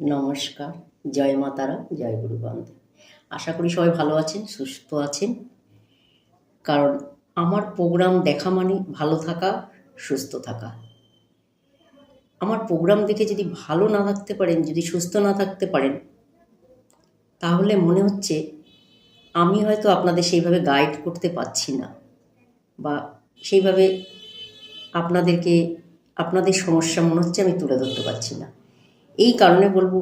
নমস্কার, জয় মাতারা জয় গুরু বন্ধ আশা করি সবাই ভালো আছেন, সুস্থ আছেন। কারণ আমার প্রোগ্রাম দেখা মানে ভালো থাকা, সুস্থ থাকা। আমার প্রোগ্রাম দেখে যদি ভালো না থাকতে পারেন, যদি সুস্থ না থাকতে পারেন, তাহলে মনে হচ্ছে আমি হয়তো আপনাদের সেইভাবে গাইড করতে পারছি না। বা সেইভাবে আপনাদেরকে, আপনাদের সমস্যা মনে হচ্ছে আমি তুলে ধরতে পারছি না। এই কারণে বলব,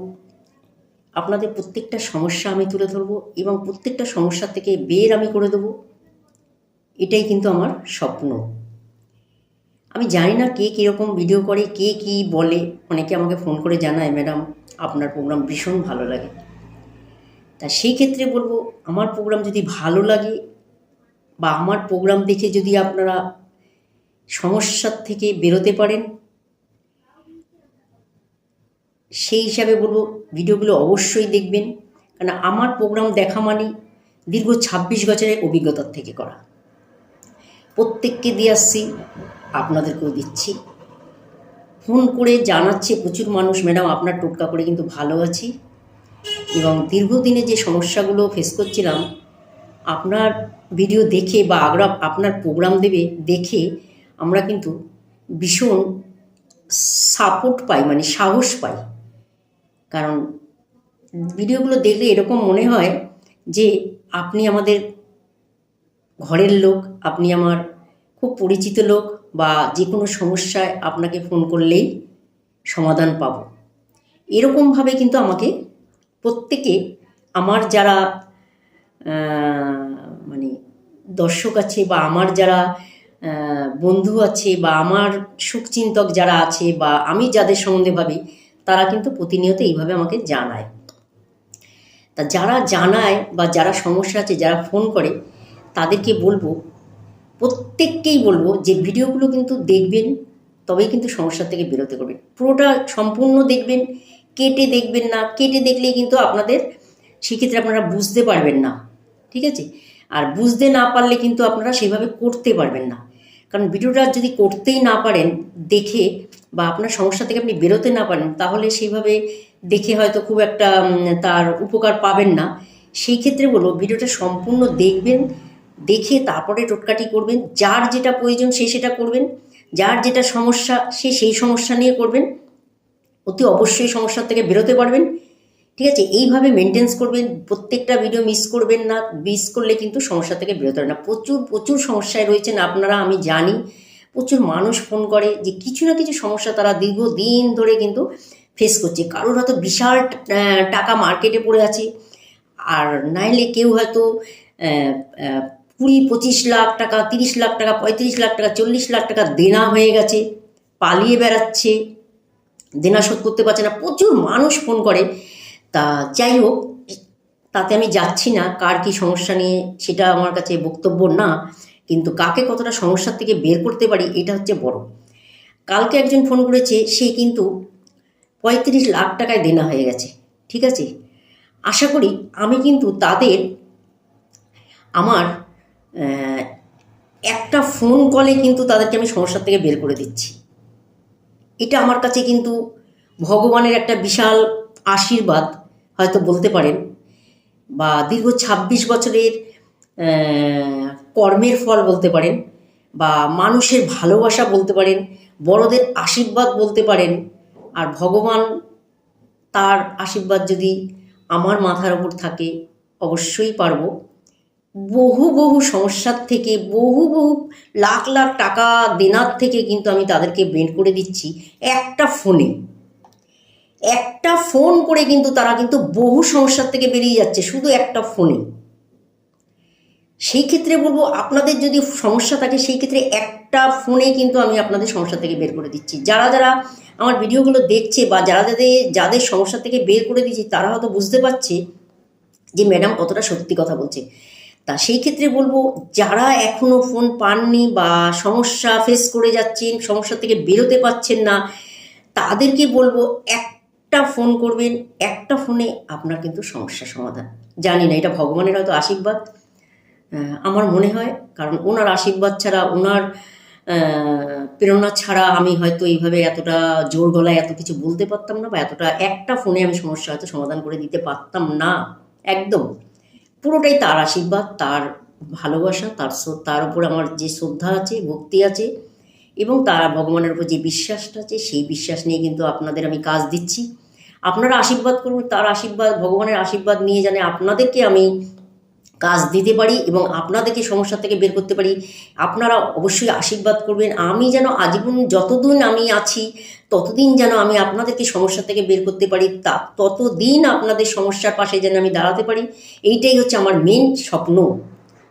আপনাদের প্রত্যেকটা সমস্যা আমি তুলে ধরবো এবং প্রত্যেকটা সমস্যা থেকে বের আমি করে দেবো। এটাই কিন্তু আমার স্বপ্ন। আমি জানি না কে কীরকম ভিডিও করে, কে কী বলে। অনেকে আমাকে ফোন করে জানায় ম্যাডাম আপনার প্রোগ্রাম ভীষণ ভালো লাগে। তা সেই ক্ষেত্রে বলব, আমার প্রোগ্রাম যদি ভালো লাগে বা আমার প্রোগ্রাম দেখে যদি আপনারা সমস্যার থেকে বেরোতে পারেন সেই হিসাবে বলব ভিডিওগুলো অবশ্যই দেখবেন। কারণ আমার প্রোগ্রাম দেখা মানে দীর্ঘ ছাব্বিশ বছরের অভিজ্ঞতার থেকে করা। প্রত্যেককে দিয়ে আসছি, আপনাদেরকেও দিচ্ছি। ফোন করে জানাচ্ছে, প্রচুর মানুষ, ম্যাডাম, আপনার টোটকা করে কিন্তু ভালো আছি। এবং দীর্ঘদিনে যে সমস্যাগুলো ফেস করছিলাম, আপনার ভিডিও দেখে বা আগ্রা আপনার প্রোগ্রাম দেবে, দেখে আমরা কিন্তু ভীষণ সাপোর্ট পাই মানে সাহস পাই। কারণ ভিডিওগুলো দেখলে এরকম মনে হয় যে আপনি আমাদের ঘরের লোক, আপনি আমার খুব পরিচিত লোক বা যে কোনো সমস্যায় আপনাকে ফোন করলেই সমাধান পাব। এরকমভাবে কিন্তু আমাকে প্রত্যেকে, আমার যারা মানে দর্শক আছে বা আমার যারা বন্ধু আছে বা আমার সুখচিন্তক যারা আছে বা আমি যাদের সম্বন্ধে ভাবি তারা কিন্তু প্রতিনিয়ত এইভাবে আমাকে জানায়। তা যারা জানায় বা যারা সমস্যা আছে, যারা ফোন করে, তাদেরকে বলব, প্রত্যেককেই বলব যে ভিডিওগুলো কিন্তু দেখবেন, তবেই কিন্তু সমস্যা থেকে বেরোতে করবেন। পুরোটা সম্পূর্ণ দেখবেন, কেটে দেখবেন না, কেটে দেখলে কিন্তু আপনাদের সেক্ষেত্রে আপনারা বুঝতে পারবেন না, ঠিক আছে? আর বুঝতে না পারলে কিন্তু আপনারা সেভাবে করতে পারবেন না। কারণ ভিডিওটা যদি করতেই না পারেন, দেখে বা আপনার সমস্যা থেকে আপনি বেরোতে না পারেন, তাহলে সেইভাবে দেখে হয়তো খুব একটা তার উপকার পাবেন না। সেই ক্ষেত্রে বলব, ভিডিওটা সম্পূর্ণ দেখবেন, দেখে তারপরে টোটকাটি করবেন। যার যেটা প্রয়োজন সে সেটা করবেন, যার যেটা সমস্যা সে সেই সমস্যা নিয়ে করবেন। অতি অবশ্যই সমস্যা থেকে বেরোতে পারবেন। ঠিক আছে, এইভাবে মেনটেন্স করবেন, প্রত্যেকটা ভিডিও মিস করবেন না, মিস করলে কিন্তু সমস্যা থেকে বেরোতে পারে না। প্রচুর প্রচুর সমস্যায় রয়েছেন আপনারা, আমি জানি। প্রচুর মানুষ ফোন করে যে কিছু না কিছু সমস্যা তারা দীর্ঘদিন ধরে কিন্তু ফেস করছে। কারোর হয়তো বিশাল টাকা মার্কেটে পড়ে আছে। আর নাইলে কেউ হয়তো কুড়ি, পঁচিশ লাখ টাকা, তিরিশ লাখ টাকা, পঁয়ত্রিশ লাখ টাকা, চল্লিশ লাখ টাকা দেনা হয়ে গেছে, পালিয়ে বেড়াচ্ছে, দেনা শোধ করতে পারছে না, প্রচুর মানুষ ফোন করে। তা যাই হোক, তাতে আমি যাচ্ছি না, কার কি সমস্যা নিয়ে সেটা আমার কাছে বক্তব্য না। কিন্তু কাকে কতটা সমস্যার থেকে বের করতে পারি, এটা হচ্ছে বড়। কালকে একজন ফোন করেছে, সে কিন্তু পঁয়ত্রিশ লাখ টাকায় দেনা হয়ে গেছে, ঠিক আছে? আশা করি আমি কিন্তু তাদের আমার একটা ফোন কলে কিন্তু তাদেরকে আমি সমস্যার থেকে বের করে দিচ্ছি। এটা আমার কাছে কিন্তু ভগবানের একটা বিশাল আশীর্বাদ, হয়তো বলতে পারেন। বা দীর্ঘ ছাব্বিশ বছরের কর্মের ফল বলতে পারেন বা মানুষের ভালোবাসা বলতে পারেন, বড়দের আশীর্বাদ বলতে পারেন, আর ভগবান তার আশীর্বাদ যদি আমার মাথার ওপর থাকে, অবশ্যই পারব। বহু বহু সমস্যার থেকে, বহু বহু লাখ লাখ টাকা দেনার থেকে কিন্তু আমি তাদেরকে বের করে দিচ্ছি একটা ফোনে। একটা ফোন করে কিন্তু তারা কিন্তু বহু সমস্যার থেকে বেরিয়ে যাচ্ছে, শুধু একটা ফোনে সেই ক্ষেত্রে বলব, আপনাদের যদি সমস্যা থাকে, সেই ক্ষেত্রে একটা ফোনে কিন্তু আমি আপনাদের সমস্যা থেকে বের করে দিচ্ছি। যারা যারা আমার ভিডিওগুলো দেখছে বা যারা যাদের যাদের সমস্যা থেকে বের করে দিচ্ছি তারা হয়তো বুঝতে পারছে যে ম্যাডাম কতটা সত্যি কথা বলছে। তা সেই ক্ষেত্রে বলব, যারা এখনও ফোন পাননি বা সমস্যা ফেস করে যাচ্ছেন, সমস্যা থেকে বেরোতে পারছেন না, তাদেরকে বলব, একটা ফোন করবেন, একটা ফোনে আপনার কিন্তু সমস্যা সমাধান। জানি না, এটা ভগবানের হয়তো আশীর্বাদ। আমার মনে হয়, কারণ ওনার আশীর্বাদ ছাড়া, ওনার প্রেরণা ছাড়া আমি হয়তো এইভাবে এতটা জোর গলায় এত কিছু বলতে পারতাম না বা এতটা একটা ফোনে আমি সমস্যা হয়তো সমাধান করে দিতে পারতাম না। একদম। পুরোটাই তার আশীর্বাদ, তার ভালোবাসা, তার তার উপর আমার যে শ্রদ্ধা আছে, ভক্তি আছে, এবং তার ভগবানের উপর যে বিশ্বাসটা আছে, সেই বিশ্বাস নিয়ে কিন্তু আপনাদের আমি কাজ দিচ্ছি। আপনারা আশীর্বাদ করুন, তার আশীর্বাদ, ভগবানের আশীর্বাদ নিয়ে জানে আপনাদেরকে আমি কাজ দিতে পারি এবং আপনাদেরকে সমস্যা থেকে বের করতে পারি। আপনারা অবশ্যই আশীর্বাদ করবেন। আমি যেন আজীবন যতদিন আমি আছি, ততদিন যেন আমি আপনাদেরকে সমস্যা থেকে বের করতে পারি। তা ততদিন আপনাদের সমস্যার পাশে যেন আমি দাঁড়াতে পারি। এইটাই হচ্ছে আমার মেন স্বপ্ন।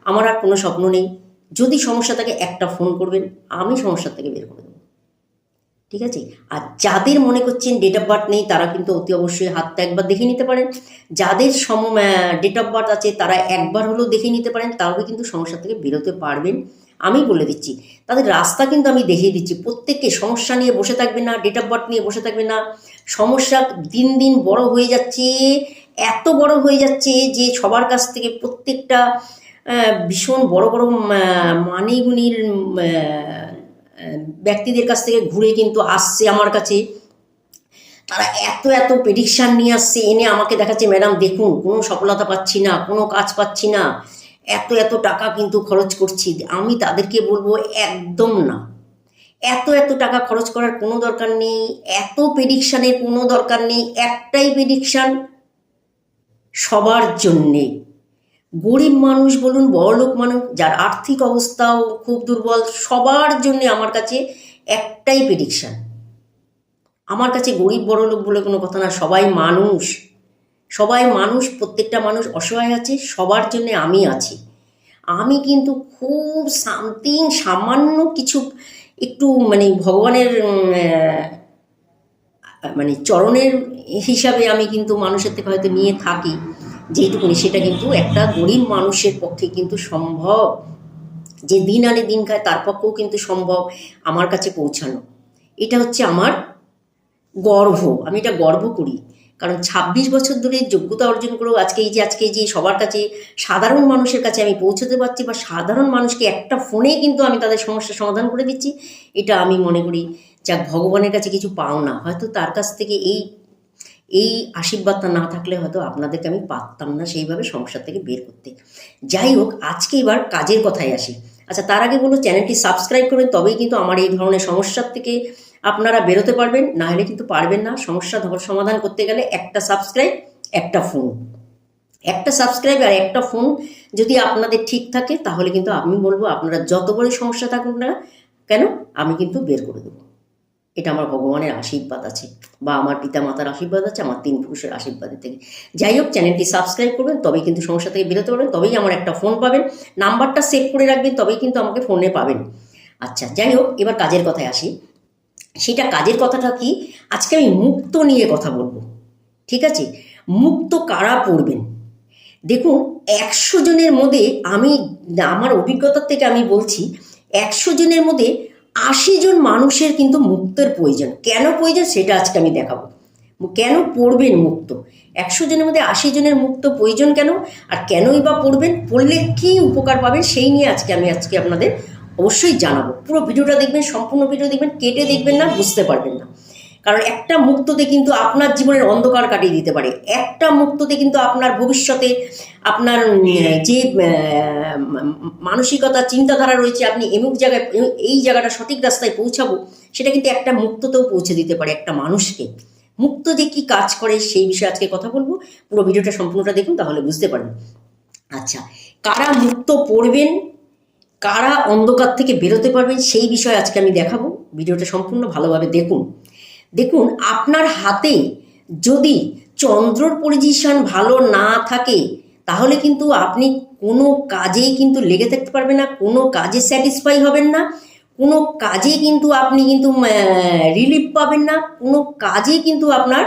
আমার আর কোনো স্বপ্ন নেই। যদি সমস্যা থাকে একটা ফোন করবেন, আমি সমস্যা থেকে বের করে দেবো। ঠিক আছে? আর যাদের মনে করছেন ডেট অফ বার্থ নেই, তারা কিন্তু অতি অবশ্যই হাতটা একবার দেখে নিতে পারেন। যাদের সম ডেট অফ বার্থ আছে, তারা একবার হলেও দেখে নিতে পারেন, তাহলে কিন্তু সমস্যা থেকে বেরোতে পারবেন। আমি বলে দিচ্ছি, তাদের রাস্তা কিন্তু আমি দেখিয়ে দিচ্ছি। প্রত্যেককে সমস্যা নিয়ে বসে থাকবে না ডেট অফ বার্থ নিয়ে বসে থাকবে না। সমস্যা দিন দিন বড় হয়ে যাচ্ছে, এত বড় হয়ে যাচ্ছে যে সবার কাছ থেকে প্রত্যেকটা ভীষণ বড় বড় মানিগুনির ব্যক্তিদের কাছ থেকে ঘুরে কিন্তু আসছে আমার কাছে। তারা এত এত প্রেডিকশান নিয়ে আসছে, এনে আমাকে দেখাচ্ছে, ম্যাডাম, দেখুন, কোনো সফলতা পাচ্ছি না, কোনো কাজ পাচ্ছি না। এত এত টাকা কিন্তু খরচ করছি। আমি তাদেরকে বলব, একদম না। এত এত টাকা খরচ করার কোনো দরকার নেই, এত প্রেডিকশানের কোনো দরকার নেই, একটাই প্রেডিকশান সবার জন্যে। গরিব মানুষ বলুন বড়লোক মানুষ, যার আর্থিক অবস্থাও খুব দুর্বল, সবার জন্য আমার কাছে একটাই প্রেডিকশান আমার কাছে গরিব, বড় লোক বলে কোনো কথা না, সবাই মানুষ। সবাই মানুষ, প্রত্যেকটা মানুষ অসহায় আছে, সবার জন্য আমি আছি। আমি কিন্তু খুব সামথিং সামান্য কিছু একটু মানে ভগবানের মানে চরণের হিসাবে আমি কিন্তু মানুষের থেকে হয়তো নিয়ে থাকি। যেটুকুনি সেটা কিন্তু একটা গরিব মানুষের পক্ষে কিন্তু সম্ভব। যে দিন আনে দিন খায়, তার পক্ষেও কিন্তু সম্ভব আমার কাছে পৌঁছানো। এটা হচ্ছে আমার গর্ব। আমি এটা গর্ব করি। কারণ ২৬ বছর ধরে যোগ্যতা অর্জন করেও আজকে এই যে, আজকে যে সবার কাছে সাধারণ মানুষের কাছে আমি পৌঁছতে পারছি বা সাধারণ মানুষকে একটা ফোনে কিন্তু আমি তাদের সমস্যার সমাধান করে দিচ্ছি, এটা আমি মনে করি যা ভগবানের কাছে কিছু পাও না। হয়তো তার কাছ থেকে এই এই আশীর্বাদটা না থাকলে হয়তো আপনাদেরকে আমি পারতাম না সেইভাবে সমস্যা থেকে বের করতে। যাই হোক, আজকে এবার কাজের কথায় আসি। আচ্ছা তার আগে বলো চ্যানেলটি সাবস্ক্রাইব করবেন, তবেই কিন্তু আমার এই ধরনের সমস্যার থেকে আপনারা বেরোতে পারবেন। না হলে কিন্তু পারবেন না। সমস্যা সমাধান করতে গেলে একটা সাবস্ক্রাইব, একটা ফোন। একটা সাবস্ক্রাইব আর একটা ফোন যদি আপনাদের ঠিক থাকে, তাহলে কিন্তু আমি বলব আপনারা যত বড় সমস্যা থাকুক না কেন, আমি কিন্তু বের করে দেবো। এটা আমার ভগবানের আশীর্বাদ আছে বা আমার পিতা মাতার আশীর্বাদ আছে, আমার তিন পুরুষের আশীর্বাদের থেকে। যাই হোক, চ্যানেলটি সাবস্ক্রাইব করবেন, তবেই কিন্তু সমস্যা থেকে বেরোতে পারবেন তবেই আমার একটা ফোন পাবেন, নাম্বারটা সেভ করে রাখবেন, তবেই কিন্তু আমাকে ফোনে পাবেন। আচ্ছা যাই হোক, এবার কাজের কথায় আসি। সেটা কাজের কথাটা কি? আজকে আমি মুক্ত নিয়ে কথা বলব। ঠিক আছে? মুক্ত কারা পড়বেন? দেখুন, একশো জনের মধ্যে আমি, আমার অভিজ্ঞতার থেকে আমি বলছি, একশো জনের মধ্যে আশি জন মানুষের কিন্তু মুক্তের প্রয়োজন। কেন প্রয়োজন? সেটা আজকে আমি দেখাবো। কেন পড়বেন মুক্ত? একশো জনের মধ্যে আশি জনের মুক্ত প্রয়োজন কেন? আর কেনই বা পড়বেন? পড়লে কী উপকার পাবেন? সেই নিয়ে আজকে আমি আজকে আপনাদের অবশ্যই জানাব। পুরো ভিডিওটা দেখবেন, সম্পূর্ণ ভিডিও দেখবেন, কেটে দেখবেন না, বুঝতে পারবেন না। কারণ একটা মুক্ততে কিন্তু আপনার জীবনের অন্ধকার কাটিয়ে দিতে পারে। একটা মুক্ততে কিন্তু আপনার ভবিষ্যতে আপনার যে মানসিকতা, চিন্তাধারা রয়েছে, আপনি এমুক জায়গায়, এই জায়গাটা সঠিক রাস্তায় পৌঁছাবো, সেটা কিন্তু একটা মুক্ততেও পৌঁছে দিতে পারে একটা মানুষকে। মুক্ত যে কি কাজ করে সেই বিষয়ে আজকে কথা বলব। পুরো ভিডিওটা সম্পূর্ণটা দেখুন, তাহলে বুঝতে পারবেন। আচ্ছা কারা মুক্ত পড়বেন, কারা অন্ধকার থেকে বেরোতে পারবেন, সেই বিষয়ে আজকে আমি দেখাবো। ভিডিওটা সম্পূর্ণ ভালোভাবে দেখুন। দেখুন, আপনার হাতে যদি চন্দ্রর পজিশন ভালো না থাকে, তাহলে কিন্তু আপনি কোনো কাজেই কিন্তু লেগে থাকতে পারবেন না, কোনো কাজে স্যাটিসফাই হবেন না, কোনো কাজে কিন্তু আপনি কিন্তু রিলিফ পাবেন না, কোনো কাজে কিন্তু আপনার,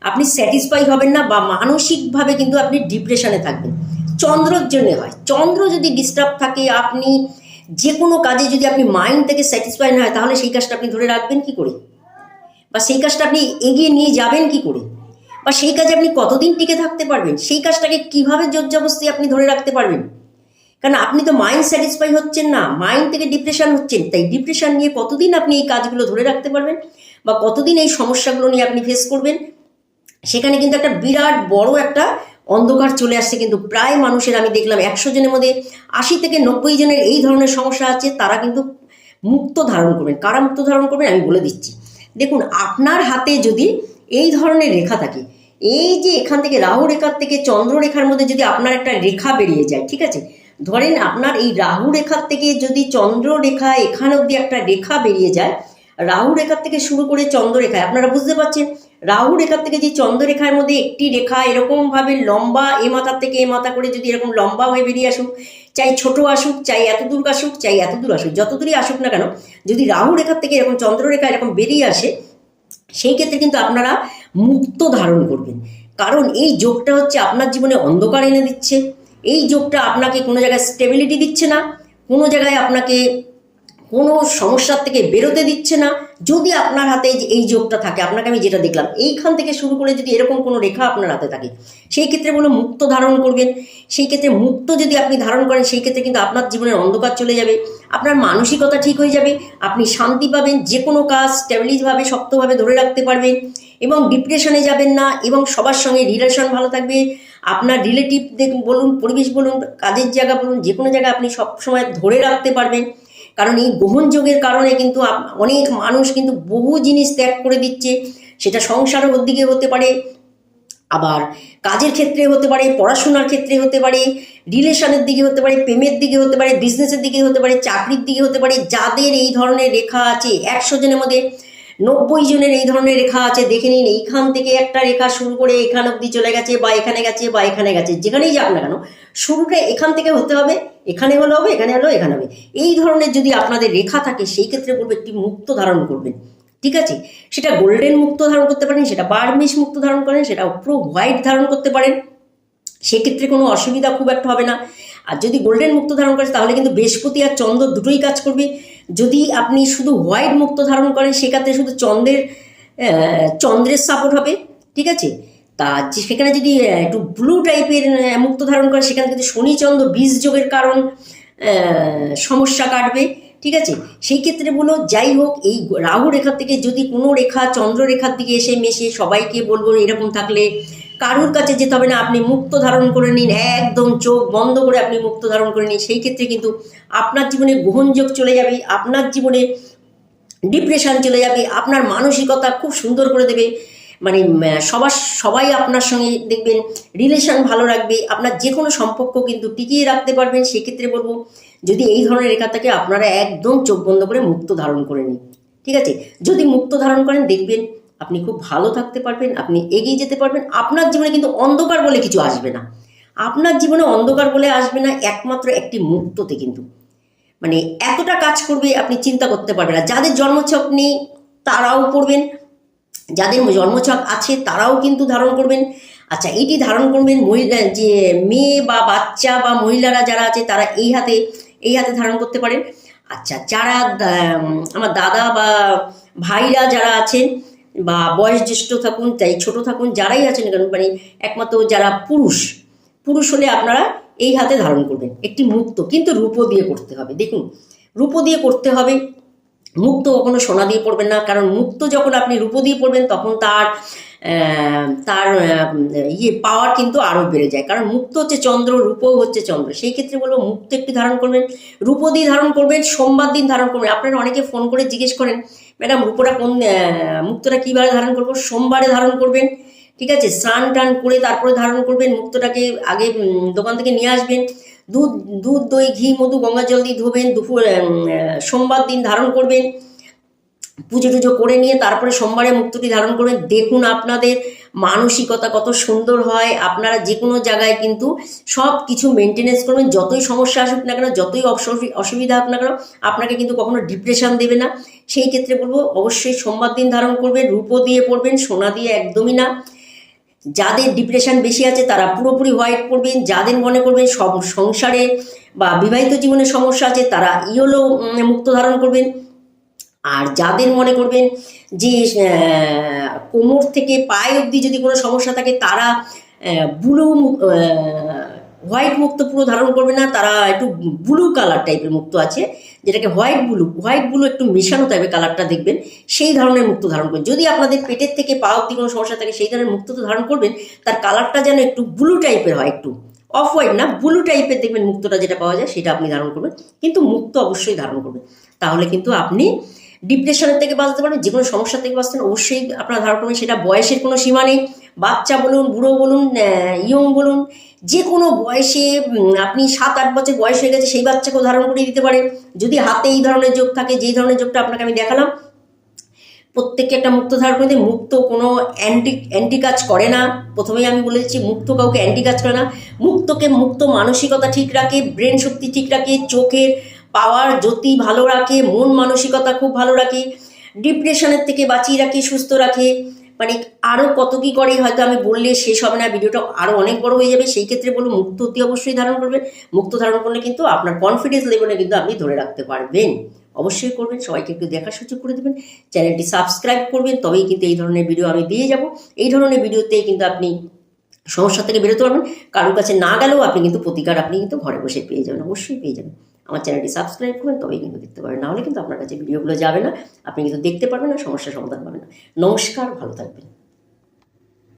আপনি স্যাটিসফাই হবেন না বা মানসিকভাবে কিন্তু আপনি ডিপ্রেশনে থাকবেন। চন্দ্রর জন্য হয়। চন্দ্র যদি ডিস্টার্ব থাকে, আপনি যে কোনো কাজে যদি আপনি মাইন্ড থেকে স্যাটিসফাই না হয়, তাহলে সেই কাজটা আপনি ধরে রাখবেন, কি করে? বা সেই কাজটা আপনি এগিয়ে নিয়ে যাবেন কি করে? বা সেই কাজে আপনি কতদিন টিকে থাকতে পারবেন? সেই কাজটাকে কীভাবে জোরজবস্তি আপনি ধরে রাখতে পারবেন? কারণ আপনি তো মাইন্ড স্যাটিসফাই হচ্ছেন না মাইন্ড থেকে ডিপ্রেশন হচ্ছেন, তাই ডিপ্রেশন নিয়ে কতদিন আপনি এই কাজগুলো ধরে রাখতে পারবেন? বা কতদিন এই সমস্যাগুলো নিয়ে আপনি ফেস করবেন? সেখানে কিন্তু একটা বিরাট বড় একটা অন্ধকার চলে আসছে, কিন্তু প্রায় মানুষের আমি দেখলাম একশো জনের মধ্যে আশি থেকে নব্বই জনের এই ধরনের সমস্যা আছে, তারা কিন্তু মুক্ত ধারণ করবেন। কারা মুক্ত ধারণ করবেন আমি বলে দিচ্ছি। দেখুন, আপনার হাতে যদি এই ধরনের রেখা থাকে, এই যে এখান থেকে রাহু রেখার থেকে চন্দ্র রেখার মধ্যে যদি আপনার একটা রেখা বেরিয়ে যায়, ঠিক আছে? ধরেন আপনার এই রাহু রেখার থেকে যদি চন্দ্র রেখা এখানে অবধি একটা রেখা বেরিয়ে যায়, রাহু রেখার থেকে শুরু করে চন্দ্র রেখায়, আপনারা বুঝতে পারছেন? রাহু রেখার থেকে যে চন্দ্ররেখার মধ্যে একটি রেখা এরকমভাবে লম্বা এ মাথার থেকে এ মাথা করে যদি এরকম লম্বা হয়ে বেরিয়ে আসুক চাই ছোট আসুক, চাই এত দূর আসুক, চাই এত দূর আসুক, যত দূরই আসুক না কেন, যদি রাহু রেখার থেকে এরকম চন্দ্ররেখা এরকম বেরিয়ে আসে, সেই ক্ষেত্রে কিন্তু আপনারা মুক্ত ধারণ করবেন। কারণ এই যোগটা হচ্ছে আপনার জীবনে অন্ধকার এনে দিচ্ছে। এই যোগটা আপনাকে কোনো জায়গায় স্টেবিলিটি দিচ্ছে না, কোনো জায়গায় আপনাকে কোনো সমস্যার থেকে বেরোতে দিচ্ছে না। যদি আপনার হাতে এই যোগটা থাকে, আপনাকে আমি যেটা দেখলাম, এইখান থেকে শুরু করে যদি এরকম কোনো রেখা আপনার হাতে থাকে, সেই ক্ষেত্রে বলো মুক্ত ধারণ করবেন। সেই ক্ষেত্রে মুক্ত যদি আপনি ধারণ করেন, সেই ক্ষেত্রে কিন্তু আপনার জীবনের অন্ধকার চলে যাবে, আপনার মানসিকতা ঠিক হয়ে যাবে, আপনি শান্তি পাবেন যে কোনো কাজ স্টেবলিশভাবে, শক্তভাবে ধরে রাখতে পারবেন এবং ডিপ্রেশনে যাবেন না এবং সবার সঙ্গে রিলেশন ভালো থাকবে। আপনার রিলেটিভ বলুন, পরিবেশ বলুন, কাজের জায়গা বলুন যে কোনো জায়গায় আপনি সবসময় ধরে রাখতে পারবেন। কারণ এই গ্রহণ যোগের কারণে কিন্তু অনেক মানুষ কিন্তু বহু জিনিস ত্যাগ করে দিচ্ছে। সেটা সংসারের দিকে হতে পারে, আবার কাজের ক্ষেত্রে হতে পারে, পড়াশোনার ক্ষেত্রে হতে পারে, রিলেশনের দিকে হতে পারে, প্রেমের দিকে হতে পারে বিজনেসের দিকে হতে পারে, চাকরির দিকে হতে পারে, যাদের এই ধরনের রেখা আছে, একশো জনের মধ্যে নব্বই জনের এই ধরনের রেখা আছে, দেখে নিন। এইখান থেকে একটা রেখা শুরু করে এখান অব্দি চলে গেছে, বা এখানে গেছে, বা এখানে গেছে, যেখানেই যাক না কেন। শুরুটা এখান থেকে হতে হবে, এখানে হলে হবে, এখানে হলো, এখানে হবে। এই ধরনের যদি আপনাদের রেখা থাকে, সেই ক্ষেত্রে বলব একটি মুক্ত ধারণ করবেন। ঠিক আছে? সেটা গোল্ডেন মুক্ত ধারণ করতে পারেন, সেটা বার্মিশ মুক্ত ধারণ করেন, সেটা পুরো হোয়াইট ধারণ করতে পারেন। সেক্ষেত্রে কোনো অসুবিধা খুব একটা হবে না। আর যদি গোল্ডেন মুক্ত ধারণ করেন, তাহলে কিন্তু বৃহস্পতি আর চন্দ্র দুটোই কাজ করবে। যদি আপনি শুধু হোয়াইট মুক্ত ধারণ করেন, সেক্ষেত্রে শুধু চন্দ্রের চন্দ্রের সাপোর্ট হবে, ঠিক আছে? তা সেখানে যদি একটু ব্লু টাইপের মুক্ত ধারণ করেন, সেখানে কিন্তু শনিচন্দ্র বীজ যোগের কারণ সমস্যা কাটবে ঠিক আছে? সেই ক্ষেত্রে বলো, যাই হোক, এই রাহু রেখার থেকে যদি কোনো রেখা চন্দ্র রেখার দিকে এসে মেশে সবাইকে বলব এরকম থাকলে কারুর কাছে যেতে হবে না, আপনি মুক্ত ধারণ করে নিন, একদম চোখ বন্ধ করে আপনি মুক্ত ধারণ করে নিন। সেই ক্ষেত্রে কিন্তু আপনার জীবনে গ্রহণযোগ চলে যাবে, আপনার জীবনে ডিপ্রেশন চলে যাবে, আপনার মানসিকতা খুব সুন্দর করে দেবে। মানে সবার, সবাই আপনার সঙ্গে দেখবেন রিলেশন ভালো রাখবে, আপনার যে কোনো সম্পর্ক কিন্তু টিকিয়ে রাখতে পারবেন। সেক্ষেত্রে বলব যদি এই ধরনের রেখা থাকে, আপনারা একদম চোখ বন্ধ করে মুক্ত ধারণ করে নিন। ঠিক আছে? যদি মুক্ত ধারণ করেন, দেখবেন আপনি খুব ভালো থাকতে পারবেন, আপনি এগিয়ে যেতে পারবেন। আপনার জীবনে কিন্তু অন্ধকার বলে কিছু আসবে না। আপনার জীবনে অন্ধকার বলে আসবে না, একমাত্র একটি মুক্ততে কিন্তু। মানে এতটা কাজ করবে, আপনি চিন্তা করতে পারবেন না। যাদের জন্মছক নেই, তারাও পড়বেন। যাদের জন্মছক আছে, তারাও কিন্তু ধারণ করবেন। আচ্ছা এটি ধারণ করবেন মহিলা যে মেয়ে বা বাচ্চা বা মহিলারা যারা আছে, তারা এই হাতে এই হাতে ধারণ করতে পারেন। আচ্ছা যারা আমার দাদা বা ভাইরা যারা আছেন বা বয়স জ্যেষ্ঠ থাকুন, তাই ছোট থাকুন, যারাই আছেন কেন মানে একমাত্র যারা পুরুষ পুরুষ হলে আপনারা এই হাতে ধারণ করবেন। একটি মুক্ত, কিন্তু রূপো দিয়ে করতে হবে। দেখুন, রূপো দিয়ে করতে হবে। মুক্ত কখনো সোনা দিয়ে পড়বেন না, কারণ মুক্ত যখন আপনি রূপো দিয়ে পড়বেন, তখন তার তার ইয়ে পাওয়ার কিন্তু আরও বেড়ে যায়। কারণ মুক্ত হচ্ছে চন্দ্র, রূপও হচ্ছে চন্দ্র। সেই ক্ষেত্রে বলব মুক্ত একটি ধারণ করবেন রূপো দিয়ে ধারণ করবেন, সোমবার দিন ধারণ করবেন। আপনারা অনেকে ফোন করে জিজ্ঞেস করেন, ম্যাডাম, রূপোটা কোন মুক্তটা কীভাবে ধারণ করব? সোমবারে ধারণ করবেন, ঠিক আছে? স্নান টান করে তারপরে ধারণ করবেন, মুক্তটাকে আগে দোকান থেকে নিয়ে আসবেন। দুধ দুধ, দই, ঘি, মধু গঙ্গা জল দিয়ে ধোবেন। দুপুর সোমবার দিন ধারণ করবেন। পুজো টুজো করে নিয়ে তারপরে সোমবারে মুক্তটি ধারণ করবেন দেখুন আপনাদের মানসিকতা কত সুন্দর হয়। আপনারা যে কোনো জায়গায় কিন্তু সব কিছু মেনটেনেন্স করবেন। যতই সমস্যা আসুক না কেন, যতই অসুবিধা হোক না কেন, আপনাকে কিন্তু কখনো ডিপ্রেশন দেবে না। সেই ক্ষেত্রে বলব, অবশ্যই সোমবার দিন ধারণ করবেন, রূপো দিয়ে পড়বেন, সোনা দিয়ে একদমই না। যাদের ডিপ্রেশন বেশি আছে, তারা পুরোপুরি হোয়াইট পড়বেন যাদের মনে করবেন সব সংসারে বা বিবাহিত জীবনে সমস্যা আছে, তারা ইয়েলো মুক্ত ধারণ করবেন। আর যাদের মনে করবেন যে কোমর থেকে পায়ে অবধি যদি কোনো সমস্যা থাকে, তারা বুলু হোয়াইট মুক্ত পুরো ধারণ করবে না, তারা একটু ব্লু কালার টাইপের মুক্ত আছে, যেটাকে হোয়াইট ব্লু হোয়াইট ব্লু একটু মেশানো টাইপের কালারটা দেখবেন, সেই ধরনের মুক্ত ধারণ করবেন। যদি আপনাদের পেটের থেকে পা অব্দি কোনো সমস্যা থাকে, সেই ধরনের মুক্ত তো ধারণ করবেন, তার কালারটা যেন একটু ব্লু টাইপের হয় একটু। অফ হোয়াইট না ব্লু টাইপের দেখবেন মুক্তটা যেটা পাওয়া যায়, সেটা আপনি ধারণ করবেন। কিন্তু মুক্ত অবশ্যই ধারণ করবেন। তাহলে কিন্তু আপনি ডিপ্রেশনের থেকে বাঁচতে পারবেন যে কোনো সমস্যা থেকে বাঁচতেন অবশ্যই আপনারা ধারণ করবেন সেটা বয়সের কোনো সীমা নেই। বাচ্চা বলুন, বুড়ো বলুন ইয়ং বলুন, যে কোনো বয়সে আপনি সাত আট বছর বয়স হয়ে গেছে, সেই বাচ্চাকেও ধারণ করে দিতে পারে যদি হাতে এই ধরনের যোগ থাকে, যেই ধরনের যোগটা আপনাকে আমি দেখালাম, প্রত্যেককে একটা মুক্ত ধারণ করে মুক্ত কোনো অ্যান্টি অ্যান্টি কাজ করে না। প্রথমেই আমি বলে দিচ্ছি, মুক্ত কাউকে অ্যান্টি কাজ করে না। মুক্তকে মুক্ত মানসিকতা ঠিক রাখে, ব্রেন শক্তি ঠিক রাখে, চোখের পাওয়ার জ্যোতি ভালো রাখে, মন মানসিকতা খুব ভালো রাখে, ডিপ্রেশনের থেকে বাঁচিয়ে রাখে, সুস্থ রাখে। মানে আরও কত কী করে হয়তো আমি বললে শেষ হবে না, ভিডিওটা আরও অনেক বড় হয়ে যাবে। সেই ক্ষেত্রে বলব মুক্ত অতি অবশ্যই ধারণ করবেন মুক্ত ধারণ করলে কিন্তু আপনার কনফিডেন্স লেভেলে কিন্তু আপনি ধরে রাখতে পারবেন। অবশ্যই করবেন, সবাইকে একটু দেখার সুযোগ করে দেবেন। চ্যানেলটি সাবস্ক্রাইব করবেন, তবেই কিন্তু এই ধরনের ভিডিও আমি দিয়ে যাব। এই ধরনের ভিডিওতেই কিন্তু আপনি সমস্যা থেকে বেরোতে পারবেন। কারোর কাছে না গেলেও আপনি কিন্তু প্রতিকার আপনি কিন্তু ঘরে বসে পেয়ে যাবেন, অবশ্যই পেয়ে যাবেন। আমার চ্যানেলটি সাবস্ক্রাইব করবেন তবেই কিন্তু দেখতে পারেন। নাহলে কিন্তু আপনার কাছে ভিডিওগুলো যাবে না। আপনি কিন্তু দেখতে পারবেন না সমস্যার সমাধান পাবেন না। নমস্কার, ভালো থাকবেন।